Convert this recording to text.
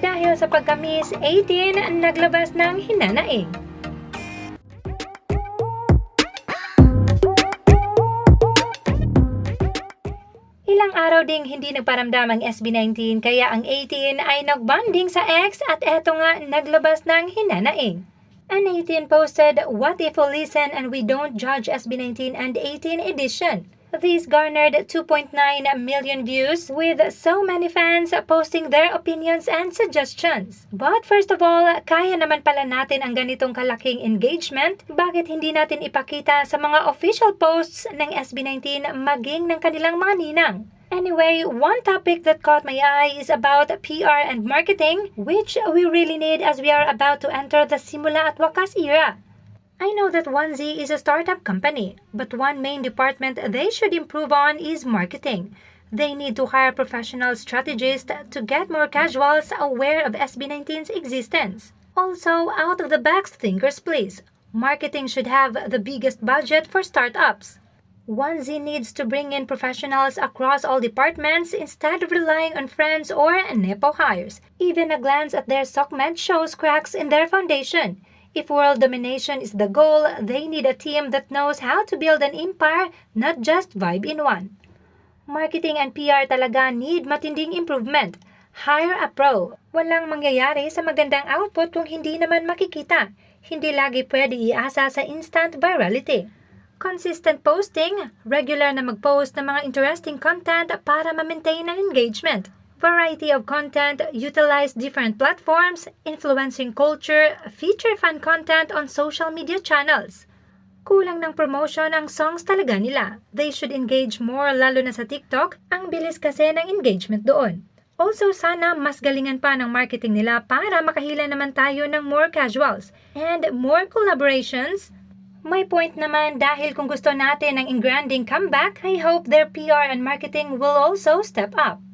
Dahil sa pagkamis 18, naglabas ng hinanaing. Ilang araw ding hindi nagparamdam ang SB19 kaya ang 18 ay nagbanding sa X at eto nga naglabas ng hinanaing. An 18 posted, What if we listen and we don't judge SB19 and 18 edition? These garnered 2.9 million views with so many fans posting their opinions and suggestions. But first of all, kaya naman pala natin ang ganitong kalaking engagement. Bakit hindi natin ipakita sa mga official posts ng SB19 maging ng kanilang mga ninang? Anyway, one topic that caught my eye is about PR and marketing, which we really need as we are about to enter the Simula at Wakas era. I know that 1Z is a startup company, but one main department they should improve on is marketing. They need to hire professional strategists to get more casuals aware of SB19's existence. Also, out of the box thinkers, please. Marketing should have the biggest budget for startups. 1Z needs to bring in professionals across all departments instead of relying on friends or Nepo hires. Even a glance at their SOCMED shows cracks in their foundation. If world domination is the goal, they need a team that knows how to build an empire, not just vibe in one. Marketing and PR talaga need matinding improvement. Hire a pro. Walang mangyayari sa magandang output kung hindi naman makikita. Hindi lagi pwede iasa sa instant virality. Consistent posting, regular na mag-post ng mga interesting content para ma-maintain ang engagement. Variety of content, utilize different platforms, influencing culture, feature fun content on social media channels. Kulang ng promotion ang songs talaga nila. They should engage more lalo na sa TikTok. Ang bilis kasi ng engagement doon. Also, sana mas galingan pa ng marketing nila para makahila naman tayo ng more casuals and more collaborations. May point naman dahil kung gusto natin ng engranding comeback, I hope their PR and marketing will also step up.